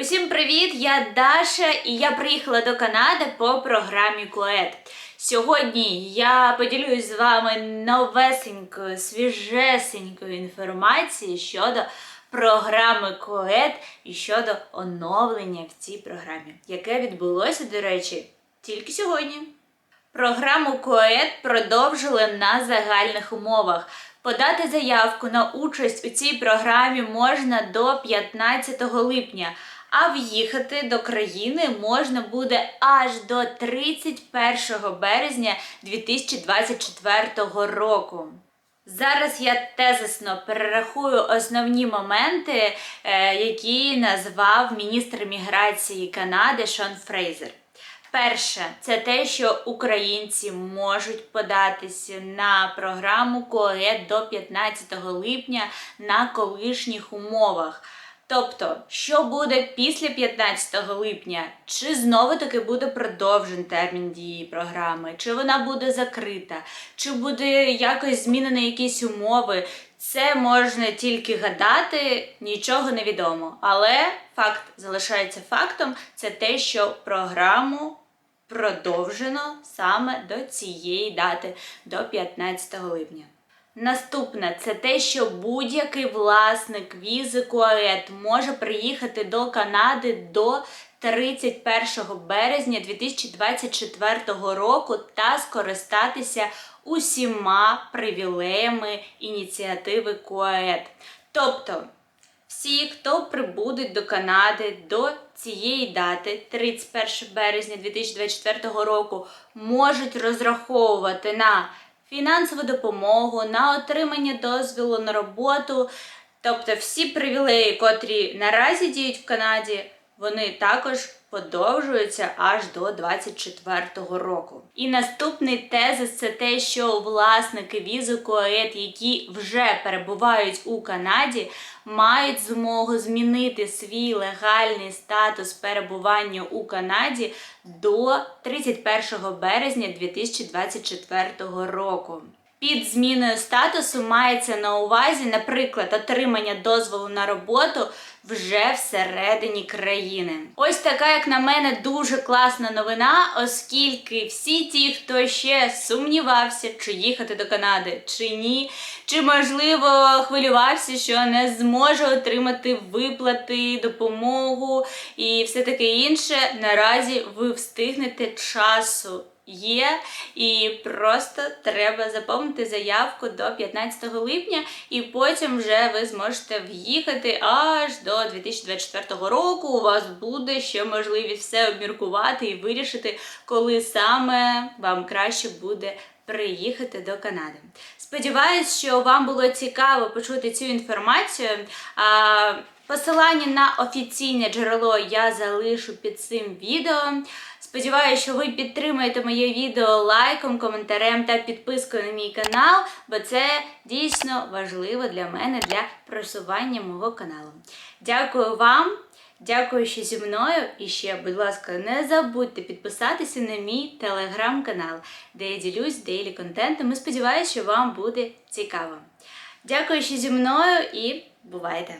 Усім привіт! Я Даша і я приїхала до Канади по програмі КОЕД. Сьогодні я поділюсь з вами новесенькою, свіжесенькою інформацією щодо програми КОЕД і щодо оновлення в цій програмі, яке відбулося, до речі, тільки сьогодні. Програму КОЕД продовжили на загальних умовах. Подати заявку на участь у цій програмі можна до 15 липня, а в'їхати до країни можна буде аж до 31 березня 2024 року. Зараз я тезисно перерахую основні моменти, е, які назвав міністр міграції Канади Шон Фрейзер. Перше, це те, що українці можуть податися на програму КОЕД до 15 липня на колишніх умовах. Тобто, що буде після 15 липня? Чи знову таки буде продовжен термін дії програми, чи вона буде закрита, чи буде якось змінені якісь умови? Це можна тільки гадати, нічого не відомо. Але факт залишається фактом: це те, що програму продовжено саме до цієї дати, до 15 липня. Наступне це те, що будь-який власник візи КОЕД може приїхати до Канади до 31 березня 2024 року та скористатися усіма привілеями ініціативи КОЕД. Тобто всі, хто прибудуть до Канади до цієї дати, 31 березня 2024 року, можуть розраховувати на фінансову допомогу, на отримання дозволу на роботу. Тобто всі привілеї, котрі наразі діють в Канаді, вони також подовжуються аж до 24-го року. І наступний тезис це те, що власники візи КОЕД, які вже перебувають у Канаді, мають змогу змінити свій легальний статус перебування у Канаді до 31 березня 2024 року. Під зміною статусу мається на увазі, наприклад, отримання дозволу на роботу вже всередині країни. Ось така, як на мене, дуже класна новина, оскільки всі ті, хто ще сумнівався, чи їхати до Канади, чи ні, чи можливо хвилювався, що не зможе отримати виплати, допомогу і все таке інше, наразі ви встигнете часу є, і просто треба заповнити заявку до 15 липня, і потім вже ви зможете в'їхати аж до 2024 року. У вас буде ще можливість все обміркувати і вирішити, коли саме вам краще буде. Приїхати до Канади. Сподіваюсь, що вам було цікаво почути цю інформацію. Посилання на офіційне джерело я залишу під цим відео. Сподіваюся, що ви підтримаєте моє відео лайком, коментарем та підпискою на мій канал, бо це дійсно важливо для мене для просування мого каналу. Дякую вам, дякую, що зі мною. І ще, будь ласка, не забудьте підписатися на мій телеграм-канал, де я ділюсь дейлі контентом і сподіваюся, що вам буде цікаво. Дякую, що зі мною і бувайте!